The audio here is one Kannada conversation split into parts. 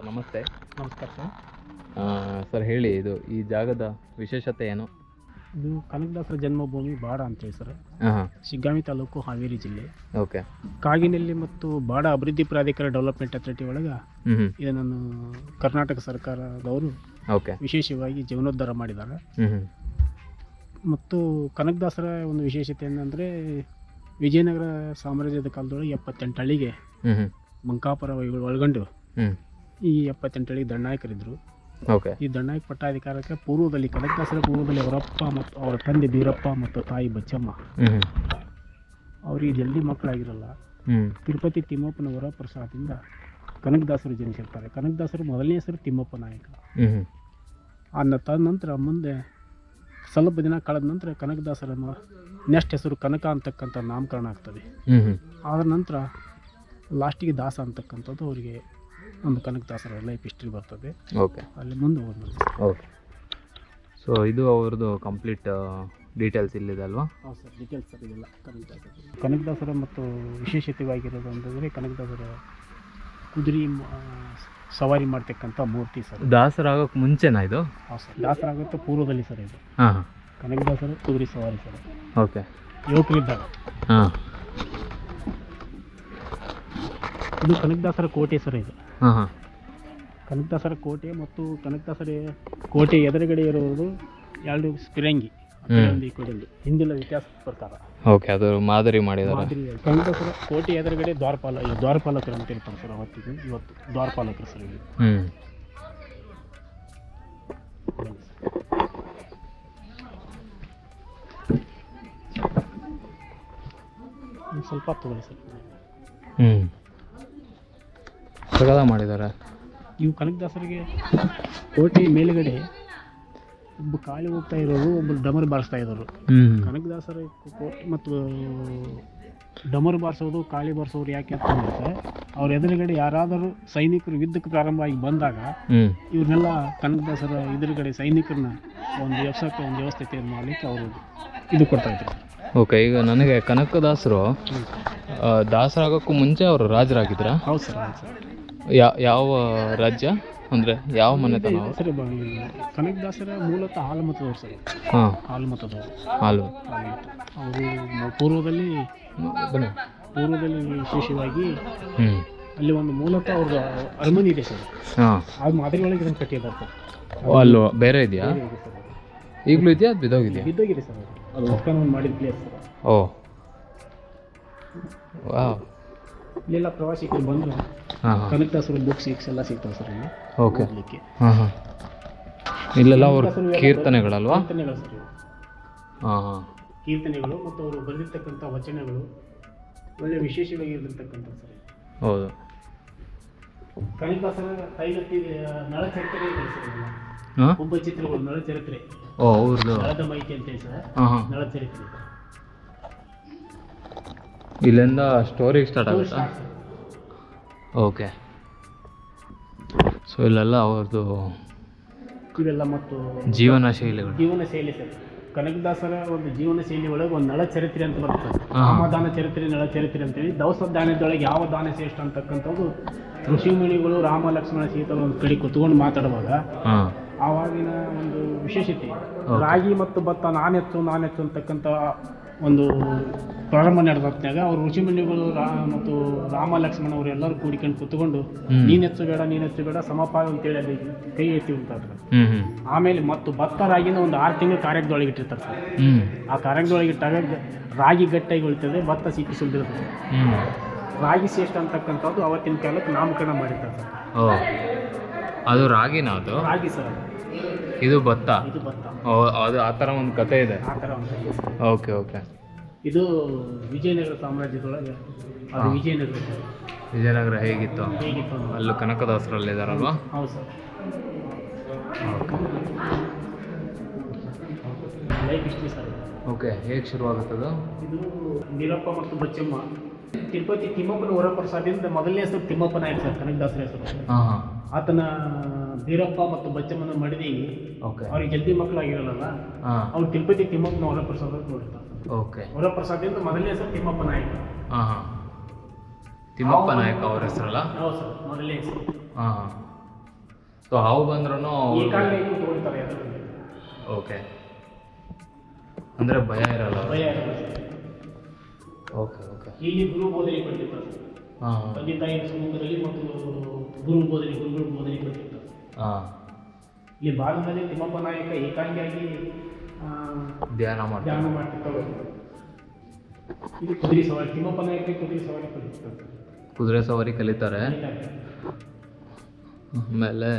ಸರ್ ನಮಸ್ತೆ. ನಮಸ್ಕಾರ ಸರ್. ಸರ್ ಹೇಳಿ ಇದು ಈ ಜಾಗದ ವಿಶೇಷತೆ ಏನು? ಇದು ಕನಕದಾಸರ ಜನ್ಮಭೂಮಿ ಬಾಡ ಅಂತೇಳಿ ಸರ್. ಶಿಗ್ಗಾಂವಿ ತಾಲೂಕು ಹಾವೇರಿ ಜಿಲ್ಲೆ. ಓಕೆ. ಕಾಗಿನೆಲ್ಲಿ ಮತ್ತು ಬಾಡ ಅಭಿವೃದ್ಧಿ ಪ್ರಾಧಿಕಾರ ಡೆವಲಪ್ಮೆಂಟ್ ಅಥಾರಿಟಿ ಒಳಗೆ ಇದನ್ನು ಕರ್ನಾಟಕ ಸರ್ಕಾರದವರು ಓಕೆ. ವಿಶೇಷವಾಗಿ ಜೀವನೋದ್ಧಾರ ಮಾಡಿದ್ದಾರೆ ಮತ್ತು ಕನಕದಾಸರ ಒಂದು ವಿಶೇಷತೆ ಏನಂದರೆ ವಿಜಯನಗರ ಸಾಮ್ರಾಜ್ಯದ ಕಾಲದೊಳಗೆ ಎಪ್ಪತ್ತೆಂಟು ಹಳ್ಳಿಗೆ ಮಂಕಾಪುರ ಒಳಗೊಂಡು ಈ ಎಪ್ಪತ್ತೆಂಟು ದಂಡಾಯಕರಿದ್ದರು ದಂಡನಾಯಕರಿದ್ದರು ಓಕೆ. ಈ ದಂಡನಾಯಕ ಪಟ್ಟಾಧಿಕಾರಕ್ಕೆ ಪೂರ್ವದಲ್ಲಿ ಕನಕದಾಸರ ಪೂರ್ವದಲ್ಲಿ ಅವರಪ್ಪ ಮತ್ತು ಅವರ ತಂದೆ ಬೀರಪ್ಪ ಮತ್ತು ತಾಯಿ ಬಚ್ಚಮ್ಮ. ಅವ್ರಿಗೆ ಜಲ್ದಿ ಮಕ್ಕಳಾಗಿರಲ್ಲ. ತಿರುಪತಿ ತಿಮ್ಮಪ್ಪನ ಪ್ರಸಾದದಿಂದ ಕನಕದಾಸರು ಜನಿಸಿರ್ತಾರೆ. ಕನಕದಾಸರು ಮೊದಲನೇ ಹೆಸರು ತಿಮ್ಮಪ್ಪ ನಾಯಕ. ಅನ್ನ ತದ ನಂತರ ಮುಂದೆ ಸ್ವಲ್ಪ ದಿನ ಕಳೆದ ನಂತರ ಕನಕದಾಸರನ್ನು ನೆಕ್ಸ್ಟ್ ಹೆಸರು ಕನಕ ಅಂತಕ್ಕಂಥ ನಾಮಕರಣ ಆಗ್ತದೆ. ಆದ ನಂತರ ಲಾಸ್ಟಿಗೆ ದಾಸ ಅಂತಕ್ಕಂಥದ್ದು ಅವರಿಗೆ ಒಂದು ಕನಕದಾಸರ ಲೈಫ್ ಹಿಸ್ಟ್ರಿ ಬರ್ತದೆ. ಓಕೆ. ಅಲ್ಲಿ ಮುಂದೆ ಹೋದ್ಮೇಲೆ ಓಕೆ. ಸೊ ಇದು ಅವ್ರದ್ದು ಕಂಪ್ಲೀಟ್ ಡೀಟೇಲ್ಸ್ ಇಲ್ಲಿದೆ ಅಲ್ವಾ? ಹೌದು ಸರ್ ಡೀಟೇಲ್ಸ್ ಸರ್ ಇದೆಲ್ಲ. ಕನಕದಾಸರ ಕನಕದಾಸರ ಮತ್ತು ವಿಶೇಷತೆವಾಗಿರೋದು ಅಂತಂದರೆ ಕನಕದಾಸರ ಕುದುರೆ ಸವಾರಿ ಮಾಡ್ತಕ್ಕಂಥ ಮೂರ್ತಿ ಸರ್. ದಾಸರಾಗೋಕ್ಕೆ ಮುಂಚೆನಾ ಇದು? ಹೌದು ಸರ್ ದಾಸರಾಗುತ್ತೆ ಪೂರ್ವದಲ್ಲಿ ಸರ್ ಇದು. ಹಾಂ. ಕನಕದಾಸರ ಕುದುರೆ ಸವಾರಿ ಸರ್. ಓಕೆ. ಯುವಕರಿದ್ದಾಗ ಹಾಂ. ಇದು ಕನಕದಾಸರ ಕೋಟೆ ಸರ್ ಇದು. ಕನಕದಾಸರ ಕೋಟೆ ಮತ್ತು ಕನಕದಾಸರ ಕೋಟೆ ಎದುರುಗಡೆ ಇರುವುದು ಎರಡು ಫಿರಂಗಿ ಒಂದು ಈ ಹಿಂದಿನ ವ್ಯತ್ಯಾಸ ಪ್ರಕಾರ. ಓಕೆ ಅದು ಮಾದರಿ ಮಾಡಿದ್ದಾರೆ ಮಾದರಿ ಕನಕದಾಸರ ಕೋಟೆ ಎದುರುಗಡೆ ದ್ವಾರಪಾಲ ದ್ವಾರಪಾಲಕರು ಅಂತ ಇರ್ತಾರೆ ಸರ್ ಅವತ್ತಿಗೆ ಇವತ್ತು ದ್ವಾರಪಾಲಕರು ಸರ್ ಇಲ್ಲಿ. ಹ್ಞೂ ಸ್ವಲ್ಪ ತಗೊಳ್ಳಿ ಸರ್. ಹ್ಞೂ ಸಗದ ಮಾಡಿದ್ದಾರೆ. ಇವು ಕನಕದಾಸರಿಗೆ ಕೋಟೆ ಮೇಲುಗಡೆ ಒಬ್ಬ ಕಾಳಿ ಹೋಗ್ತಾ ಇರೋರು ಒಬ್ಬ ಡಮರು ಬಾರಿಸ್ತಾ ಇರೋರು. ಕನಕದಾಸರ ಕೋಟೆ ಮತ್ತು ಡಮರು ಬಾರಿಸೋದು ಕಾಳಿ ಬಾರಿಸೋರು ಯಾಕೆ ಅಂತಂದ್ರೆ ಅವ್ರ ಎದುರುಗಡೆ ಯಾರಾದರೂ ಸೈನಿಕರು ಯುದ್ಧಕ್ಕೆ ಪ್ರಾರಂಭ ಆಗಿ ಬಂದಾಗ ಹ್ಞೂ ಇವ್ರನ್ನೆಲ್ಲ ಕನಕದಾಸರ ಎದುರುಗಡೆ ಸೈನಿಕರನ್ನ ಒಂದು ವ್ಯವಸಾಯಕ್ಕೆ ಒಂದು ವ್ಯವಸ್ಥೆ ಮಾಡಲಿಕ್ಕೆ ಅವರು ಇದು ಕೊಡ್ತಾ ಇದ್ರು. ಓಕೆ ಈಗ ನನಗೆ ಕನಕದಾಸರು ಆ, ದಾಸರಾಗೋಕ್ಕೂ ಮುಂಚೆ ಅವರು ರಾಜರಾಗಿದ್ರಾ? ಹೌದು ಸರ್ ಹೌದು ಸರ್. ಯಾ ಯಾವ ರಾಜ್ಯ? ಅಂದರೆ ಯಾವ ಮನೆತನ ಸರಿ ಕನಕದಾಸರ ಮೂಲತಃ ಹಾಲುಮತದವ್ರು ಸರ್. ಹಾಂ. ಹಾಲುಮತದವರು. ಹಾಲು. ಅವರು ಪೂರ್ವದಲ್ಲಿ ಬನ್ನಿ. ಪೂರ್ವದಲ್ಲಿ ವಿಶೇಷವಾಗಿ ಹ್ಞೂ ಅಲ್ಲಿ ಒಂದು ಮೂಲತಃ ಅವ್ರದ್ದು ಅರಮನೆ ಇದೆ ಸರ್. ಹಾಂ. ಆ ಮಾದರಿ ಒಳಗೆ ಇದನ್ನು ಕಟ್ಟಿದ್ದಾರೆ ಸರ್. ಅಲ್ಲೋ ಬೇರೆ ಇದೆಯಾ? ಅದು. ಈಗಲೂ ಇದೆಯಾ ಅದು ಬಿದ್ದೋಗಿದೆಯಾ? ಬಿದ್ದೋಗಿದೆ ಸರ್. ಅದು ಅದು ಮಾಡಿದ ಪ್ಲೇಸ್ ಸರ್. ಓ. ವಾವ್. ಇಲ್ಲೆಲ್ಲ ಪ್ರವಾಸಿಗರು ಬಂದರು. ಕನಕದಾಸರು ಬುಕ್ಸ್ ಗಿಕ್ಸ್ ಎಲ್ಲ ಸಿಗ್ತಾವೆ ಸರ್ ಇಲ್ಲಿ ಓಕೆ ಓದಲಿಕ್ಕೆ. ಇಲ್ಲೆಲ್ಲ ಅವ್ರ ಕೀರ್ತನೆಗಳಲ್ವಾ? ಕೀರ್ತನೆಗಳು ಸರ್ ಇವು. ಹಾಂ ಹಾಂ. ಕೀರ್ತನೆಗಳು ಮತ್ತು ಅವರು ಬರೆದಿರ್ತಕ್ಕಂಥ ವಚನಗಳು ಒಳ್ಳೆ ವಿಶೇಷವಾಗಿರ್ತಕ್ಕಂಥ ಸರ್ ಹೌದು. ಕನಕದಾಸರ ಕೈಗತ್ತಿ ನಳಚರಿತ್ರೆ ಇದೆ ಸರ್ ಇದೆಲ್ಲ. ಹಾಂ? ಒಬ್ಬ ಚಿತ್ರಗಳು ನಳಚರಿತ್ರೆ. ಓ ಅವ್ರದ್ದು ನಳದ ಮೈಕೆ ಅಂತ ಹೇಳಿ ಸರ್. ಹಾಂ ಹಾಂ. ನಳಚರಿತ್ರೆ. ಇಲ್ಲಿಂದ ಸ್ಟೋರಿಗೆ ಸ್ಟಾರ್ಟ್ ಆಗುತ್ತಾ? ಓಕೆ ಸೊ ಇಲ್ಲೆಲ್ಲ ಅವ್ರದ್ದು ಇವೆಲ್ಲ ಮತ್ತು ಜೀವನ ಶೈಲಿಗಳು. ಜೀವನ ಶೈಲಿ ಸರ್. ಕನಕದಾಸರ ಒಂದು ಜೀವನ ಶೈಲಿ ಒಳಗೆ ಒಂದು ನಳ ಚರಿತ್ರೆ ಅಂತ ಬರುತ್ತೆ ಸಮಾಧಾನ ಚರಿತ್ರೆ ನಳ ಚರಿತ್ರೆ ಅಂತೇಳಿ. ದವಸ ದಾನದೊಳಗೆ ಯಾವ ದಾನ ಶ್ರೇಷ್ಠ ಅಂತಕ್ಕಂಥದ್ದು ಋಷಿಮುನಿಗಳು ರಾಮ ಲಕ್ಷ್ಮಣ ಸೀತಾ ಒಂದು ಕಡೆ ಕುತ್ಕೊಂಡು ಮಾತಾಡುವಾಗ ಆವಾಗಿನ ಒಂದು ವಿಶೇಷತೆ. ರಾಗಿ ಮತ್ತು ಭತ್ತ ನಾನೆತ್ತು ನಾನೆತ್ತು ಅಂತಕ್ಕಂಥ ಒಂದು ಪ್ರಾರಂಭ ನಡೆದಾಗ ಅವರು ಋಷಿಮುನಿಗಳು ರಾ ಮತ್ತು ರಾಮ ಲಕ್ಷ್ಮಣ ಅವರು ಎಲ್ಲರೂ ಕೂಡಿಕೊಂಡು ಕುತ್ಕೊಂಡು. ನೀನೆಚ್ಚು ಬೇಡ ನೀನೆಚ್ಚು ಬೇಡ ಸಮಪಾಯ ಅಂತೇಳಿ ಅಲ್ಲಿ ಕೈ ಎತ್ತಿ ಉಂಟಾದ್ರು ಆಮೇಲೆ ಮತ್ತು ಭತ್ತ ರಾಗಿನ ಒಂದು ಆರು ತಿಂಗಳು ಕಾರ್ಯದೊಳಗೆ ಇಟ್ಟಿರ್ತಾರೆ ಸರ್. ಆ ಕಾರ್ಯದೊಳಗೆ ಇಟ್ಟಾಗ ರಾಗಿ ಗಟ್ಟಿಯಾಗಿ ಉಳಿತದೆ ಭತ್ತ ಸಿಕ್ಕಿ ಸುಲ್ದಿರ್ತದೆ. ರಾಗಿ ಶ್ರೇಷ್ಠ ಅಂತಕ್ಕಂಥದ್ದು ಅವತ್ತಿನ ಕಾಲಕ್ಕೆ ನಾಮಕರಣ ಮಾಡಿರ್ತಾರೆ ಸರ್. ಅದು ರಾಗಿನ ಅದು? ರಾಗಿ ಸರ್. ಇದು ಭತ್ತ? ಇದು ಭತ್ತ. ಅದು ಆ ಥರ ಒಂದು ಕತೆ ಇದೆ. ಆ ಥರ ಒಂದು ಓಕೆ ಓಕೆ. ಇದು ವಿಜಯನಗರ ಸಾಮ್ರಾಜ್ಯದೊಳಗೆ ಅದು ವಿಜಯನಗರ. ವಿಜಯನಗರ ಹೇಗಿತ್ತು? ಹೇಗಿತ್ತು ಅನ್ನೋದು. ಅಲ್ಲೂ ಕನಕದಾಸರಲ್ಲಿದ್ದಾರಲ್ವಾ? ಹೌದು sir. Okay. Life history sir okay ಹೇಗೆ ಶುರುವಾಗುತ್ತದು? ಇದು ನೀರಪ್ಪ ಮತ್ತು ಬಚ್ಚಮ್ಮ. ತಿರುಪತಿ ತಿಮ್ಮಪ್ಪನ ವರಪ್ರಸಾದಿಂದ ಮೊದಲನೇ ಹೆಸರು ತಿಮ್ಮಪ್ಪನ ಆಯ್ತು ಸರ್ ಕನಕದಾಸರ ಹೆಸರು. ಹಾಂ ಹಾಂ. ಆತನ ಬೀರಪ್ಪ ಮತ್ತು ಬಚ್ಚಮ್ಮನ ಮಡದಿ ಓಕೆ. ಅವ್ರಿಗೆ ಜಲ್ದಿ ಮಕ್ಕಳಾಗಿರಲ್ಲ ಹಾಂ. ಅವ್ರು ತಿರುಪತಿ ತಿಮ್ಮಪ್ಪನ ವರಪ್ರಸಾದ ಅಂತ ನೋಡ್ತಾರೆ ಓಕೆ. ವರಪ್ರಸಾದಿಂದ ಮೊದಲನೇ ಹೆಸರು ತಿಮ್ಮಪ್ಪ ನಾಯಕ. ಹಾಂ ಹಾಂ. ತಿಮ್ಮಪ್ಪ ನಾಯಕ ಅವ್ರ ಹೆಸರಲ್ಲ? ಹೌದು ಸರ್ ಮೊದಲನೇ ಹೆಸರು. ಹಾಂ ಹಾಂ. ಸೊ ಹಾವು ಬಂದ್ರೂ ಓಕೆ. ಅಂದರೆ ಭಯ ಇರಲ್ಲ ಭಯ ಇರಲ್ಲ. ಓಕೆ ಓಕೆ ಇಲ್ಲಿ ಗುರು ಬೋಧನೆ ಕೊಟ್ಟಿರ್ತಾರೆ ಸರ್. ಹಾಂ. ತಂದೆ ತಾಯಿ ಸಮ್ಮುಖದಲ್ಲಿ ಮತ್ತು ಗುರು ಬೋಧನೆ ಗುರುಗಳು ಬೋಧನೆ ಕೊಟ್ಟಿರ್ತಾರೆ ಹಾಂ. ಇಲ್ಲಿ ಭಾಗದಲ್ಲಿ ತಿಮ್ಮಪ್ಪ ನಾಯಕ ಏಕಾಂಗಿಯಾಗಿ ಧ್ಯಾನ ಮಾಡಿ ಧ್ಯಾನ ಮಾಡ್ತಾರೆ ಮಾಡ್ತಿರ್ತಾರೆ ಇದು ಕುದುರೆ ಸವಾರಿ. ತಿಮ್ಮಪ್ಪ ನಾಯಕ ಕುದುರೆ ಸವಾರಿ ಕಲಿತಾರೆ. ಕುದುರೆ ಸವಾರಿ ಕಲಿತಾರೆ. ಆಮೇಲೆ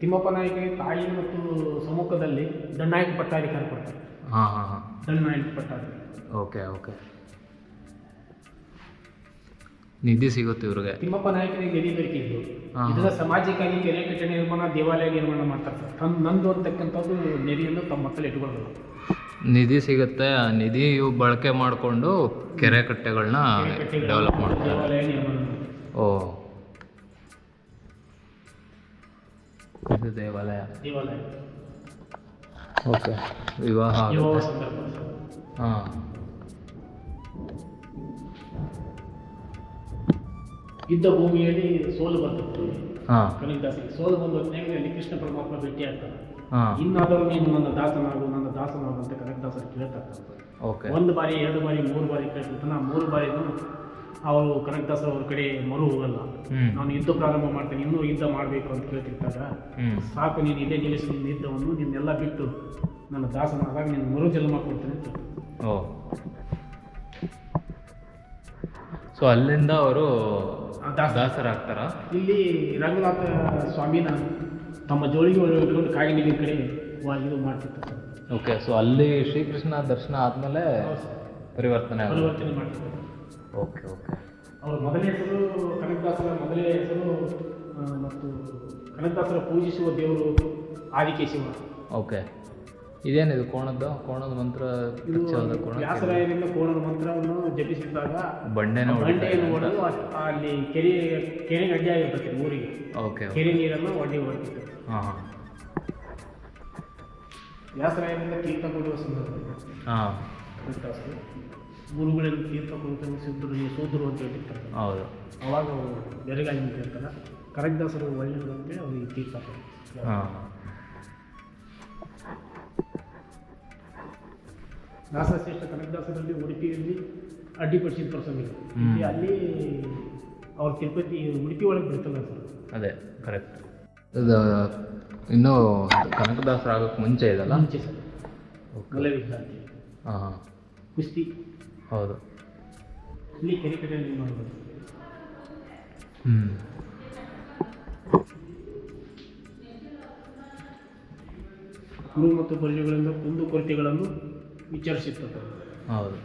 ತಿಮ್ಮಪ್ಪ ನಾಯಕ ತಾಯಿ ಮತ್ತು ಸಮ್ಮುಖದಲ್ಲಿ ದಂಡನಾಯಕ ಪಟ್ಟಾಧಿಕಾರ ಕೊಡ್ತಾರೆ. ಹಾಂ ಹಾಂ ಹಾಂ. ದಂಡನಾಯಕ ಪಟ್ಟಾಧಿಕಾರಿ. ಓಕೆ ಓಕೆ ನಿಧಿ ಸಿಗುತ್ತೆ ಇವ್ರಿಗೆ. ತಿಮ್ಮಪ್ಪ ನಾಯಕನಿಗೆ ನಿಧಿ ಬೇಕಿದ್ದು ಇದ್ದು ಇದರ ಸಮಾಜಕ್ಕಾಗಿ ಕೆರೆ ಕಟ್ಟೆ ನಿರ್ಮಾಣ ದೇವಾಲಯ ನಿರ್ಮಾಣ ಮಾಡ್ತಾರೆ ಸರ್. ತನ್ನ ನಂದು ಅಂತಕ್ಕಂಥದ್ದು ನಿಧಿಯನ್ನು ತಮ್ಮ ಮಕ್ಕಳು ಇಟ್ಕೊಳ್ಳೋದು ನಿಧಿ ಸಿಗುತ್ತೆ. ಆ ನಿಧಿ ಇವು ಬಳಕೆ ಮಾಡಿಕೊಂಡು ಕೆರೆ ಕಟ್ಟೆಗಳನ್ನ ಡೆವಲಪ್ ಮಾಡ್ತಾರೆ. ಓ. ಇದು ದೇವಾಲಯ. ದೇವಾಲಯ. ಓಕೆ. ವಿವಾಹ ಹಾಂ. ಯುದ್ಧ ಭೂಮಿಯಲ್ಲಿ ಸೋಲು ಬರ್ತದೆ ಹಾಂ. ಕನಕದಾಸರಿಗೆ ಸೋಲು ಬಂದ ಅಲ್ಲಿ ಕೃಷ್ಣ ಪರಮಾತ್ಮ ಭೇಟಿ ಆಗ್ತಾರೆ ಇನ್ನಾದರೂ ನೀನು ನನ್ನ ದಾಸನಾಗು ನನ್ನ ದಾಸನಾಗು ಅಂತ ಕನಕದಾಸರು ಕೇಳ್ತಾರೆ ಒಂದು ಬಾರಿ ಎರಡು ಬಾರಿ ಮೂರು ಬಾರಿ ಕೇಳ್ತಾನ ಮೂರು ಬಾರಿ ಅವರು ಕನಕದಾಸ ಅವ್ರ ಕಡೆ ಮರು ಹೋಗಲ್ಲ. ನಾನು ಯುದ್ಧ ಪ್ರಾರಂಭ ಮಾಡ್ತೇನೆ ಇನ್ನೂ ಯುದ್ಧ ಮಾಡಬೇಕು ಅಂತ ಕೇಳ್ತಿರ್ತಾಗ ಹ್ಞೂ ಸಾಕು ನೀನು ಇದೇ ನಿಲ್ಲಿಸಿ ನಿನ್ನ ಯುದ್ಧವನ್ನು ನಿನ್ನೆಲ್ಲ ಬಿಟ್ಟು ನನ್ನ ದಾಸನಾದಾಗ ನೀನು ಮರು ಜನ್ಮ ಕೊಡ್ತೇನೆ ಅಂತ ಸೊ ಅಲ್ಲಿಂದ ಅವರು ದಾಸರಾಗ್ತಾರ ಇಲ್ಲಿ ರಂಗನಾಥ ಸ್ವಾಮಿನ ತಮ್ಮ ಜೋಳಿಗೆ ಇಟ್ಕೊಂಡು ಕಾಗಿ ನೀರಿನ ಕಡೆ ಇದು ಮಾಡ್ತಿರ್ತಾರೆ ಓಕೆ ಸೊ ಅಲ್ಲಿ ಶ್ರೀಕೃಷ್ಣ ದರ್ಶನ ಆದಮೇಲೆ ಪರಿವರ್ತನೆ ಪರಿವರ್ತನೆ ಮಾಡ್ತಿರ್ತಾರೆ ಓಕೆ ಓಕೆ ಅವ್ರ ಮೊದಲನೇ ಹೆಸರು ಕನಕದಾಸರ ಮೊದಲನೇ ಹೆಸರು ಮತ್ತು ಕನಕದಾಸರ ಪೂಜಿಸುವ ದೇವರು ಆದಿಕೇಶವ. ಓಕೆ ಇದೇನಿದು ಕೋಣದ್ದು? ಕೋಣದ ಮಂತ್ರ ಇದು ಕಚ್ಚೋದ ಕೋಣ? ವ್ಯಾಸರಾಯರಿಂದ ಕೋಣದ ಮಂತ್ರವನ್ನು ಜಪಿಸಿದಾಗ ಬಂಡೆನ ಬಂಡೆಯನ್ನು ಹೊಡೆದು ಅಲ್ಲಿ ಕೆರೆ ಕೆರೆ ಅಡ್ಡಿ ಆಗಿರ್ತದೆ ಊರಿಗೆ. ಓಕೆ ಕೆರೆ ನೀರನ್ನು ಒಡ್ಡಿ ಹೊಡ್ತಿತ್ತು ಹಾಂ ಹಾಂ. ವ್ಯಾಸರಾಯರಿಂದ ತೀರ್ಥ ಕೊಡುವ ಸಂದರ್ಭ ಹಾಂ. ಗುರುಗಳಲ್ಲಿ ತೀರ್ಥ ಕೊಡುವ ಸಿದ್ಧರು ಸೋದರು ಅಂತ ಹೇಳ್ತಿರ್ತಾರೆ. ಹೌದು. ಅವಾಗ ಬೆರಗಾಗಿ ನಿಂತಿರ್ತಾರೆ. ಕನಕದಾಸರು ಒಳ್ಳೆಯವರು ಅಂತೇಳಿ ಅವರಿಗೆ ತೀರ್ಥ ಕೊಡ್ತಾರೆ. ಹಾಂ. ದಾಸಶ್ರೇಷ್ಠ ಕನಕದಾಸರಲ್ಲಿ ಉಡುಪಿಯಲ್ಲಿ ಅಡ್ಡಿಪಡಿಸಿದ ಪ್ರಸಂಗ ಇದೆ. ಅಲ್ಲಿ ಅವ್ರ ತಿರುಪತಿ ಉಡುಪಿ ಒಳಗೆ ಬಿಡ್ತಲ್ಲ ಸರ್. ಅದೇ ಕರೆಕ್ಟ್ ಇದು ಇನ್ನೂ ಕನಕದಾಸರಾಗಕ್ಕೆ ಮುಂಚೆ ಇದಲ್ಲ? ಮುಂಚೆ ಸರ್. ಕಲೆ ವಿದ್ಯಾರ್ಥಿ ಹಾಂ ಹಾಂ. ಕುಸ್ತಿ. ಹೌದು. ಇಲ್ಲಿ ಕೆರೆ ಕಟ್ಟೆ ನಿರ್ಮಾಣ ಮಾಡಿದ್ರು. ಹ್ಞೂ ಗುರು ಮತ್ತು ಬಲ್ಯಗಳಿಂದ ಕುಂದು ಕೊರತೆಗಳನ್ನು ವಿಚಾರಿಸುತ್ತದೆ ಹೌದು.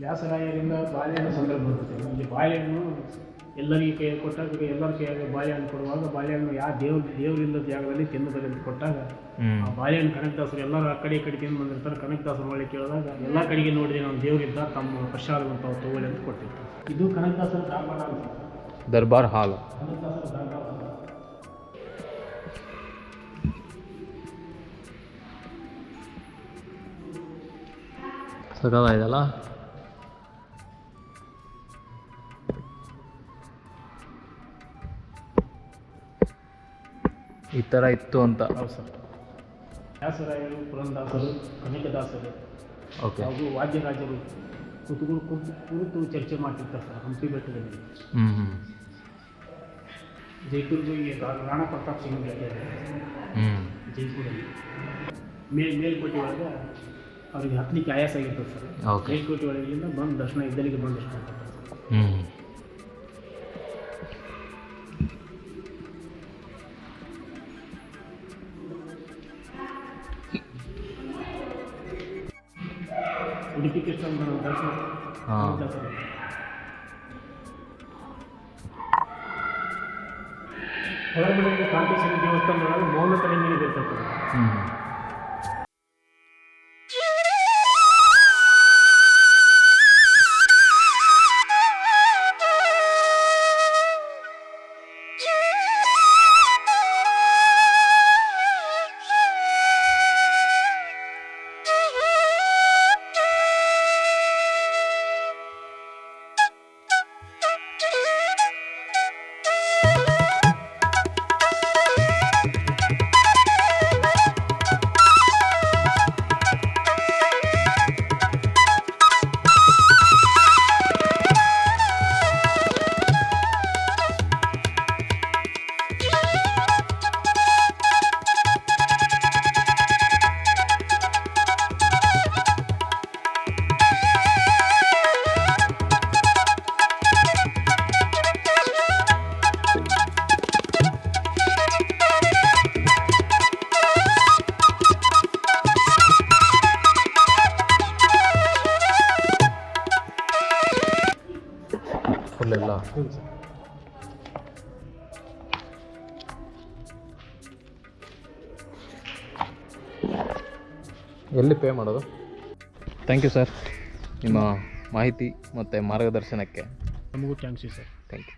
ವ್ಯಾಸರಾಯರಿಂದ ಬಾಳೆಹಣ್ಣು ಸಂದರ್ಭ ಬರುತ್ತೆ ಇಲ್ಲಿ ಬಾಳೆಹಣ್ಣು ಎಲ್ಲರಿಗೂ ಕೈ ಕೊಟ್ಟಾಗ ಎಲ್ಲರ ಕೈಯಾಗ ಬಾಳೆಹಣ್ಣು ಕೊಡುವಾಗ ಬಾಳೆಹಣ್ಣು ಯಾವ ದೇವ್ರ ದೇವರಿಲ್ಲದ ಜಾಗದಲ್ಲಿ ತಿಂದು ಅಂತ ಕೊಟ್ಟಾಗ ಆ ಬಾಳೆಹಣ್ಣು ಕನಕದಾಸರು ಎಲ್ಲರೂ ಆ ಕಡೆ ಈ ಕಡೆ ತಿಂದು ಬಂದಿರ್ತಾರೆ. ಕನಕದಾಸರು ಒಳ್ಳೆ ಕೇಳಿದಾಗ ಎಲ್ಲ ಕಡೆಗೆ ನೋಡಿದೆ ನಮ್ಮ ದೇವರಿದ್ದ ತಮ್ಮ ಪ್ರಸಾದವನ್ನು ತಾವು ತಗೊಳ್ಳಿ ಅಂತ ಕೊಟ್ಟಿರ್ತಾರೆ. ಇದು ಕನಕದಾಸರ. ದರ್ಬಾರ್ ಹಾಲು. ಕನಕದಾಸರ ದಾಖಲಾದ ಸಗದಾಯ್ತಲ್ಲ ಈ ಥರ ಇತ್ತು ಅಂತ. ವ್ಯಾಸರಾಯರು ಪುರಂದಾಸರು ಕನಕದಾಸರು ಓಕೆ. ಹಾಗೂ ವಾದ್ಯರಾಜರು ಕುತುಗಳು ಕುಂತು ಕುರಿತು ಚರ್ಚೆ ಮಾಡ್ತಿರ್ತಾರೆ ಸರ್ ಹಂಪಿ ಬೆಟ್ಟದಲ್ಲಿ. ಹ್ಞೂ ಹ್ಞೂ ಜೈಪುರ್ಗೆ ರಾ- ರಾಣಾ ಪ್ರತಾಪ್ ಸಿಂಗ್ ಬೆಟ್ಟ ಹ್ಞೂ ಜೈಪುರಲ್ಲಿ ಮೇಲ್ ಮೇಲ್ಕೋಟೆ ಒಳಗೆ ಅವರಿಗೆ ಹತ್ತಲಿಕ್ಕೆ ಆಯಾಸ ಆಗಿರ್ತದೆ ಸರ್. ಓಕೆ ಮೇಲ್ಕೋಟೆ ಒಳಗಿಂದ ಬಂದು ದರ್ಶನ ಇದ್ದಲ್ಲಿಗೆ ಬಂದು ದರ್ಶನ ಮಾಡ್ತಾರೆ. ಹ್ಞೂ ಉಡುಪಿ ಕೃಷ್ಣನ ದರ್ಶನ ಹಾ. ಹೊರಗಡೆ ಕಾಂತೇಶ್ವರಿ ದೇವಸ್ಥಾನದೊಳಗೆ ಮೌನ ತರಂಗಿಣಿ ಬರ್ತದೆ ಸರ್. ಹ್ಞೂ ಹ್ಞೂ ಎಲ್ಲಿ ಪೇ ಮಾಡೋದು? ಥ್ಯಾಂಕ್ ಯು ಸರ್ ನಿಮ್ಮ ಮಾಹಿತಿ ಮತ್ತು ಮಾರ್ಗದರ್ಶನಕ್ಕೆ. ನಮಗೂ ಥ್ಯಾಂಕ್ಸ್ ಸರ್ ಥ್ಯಾಂಕ್ ಯು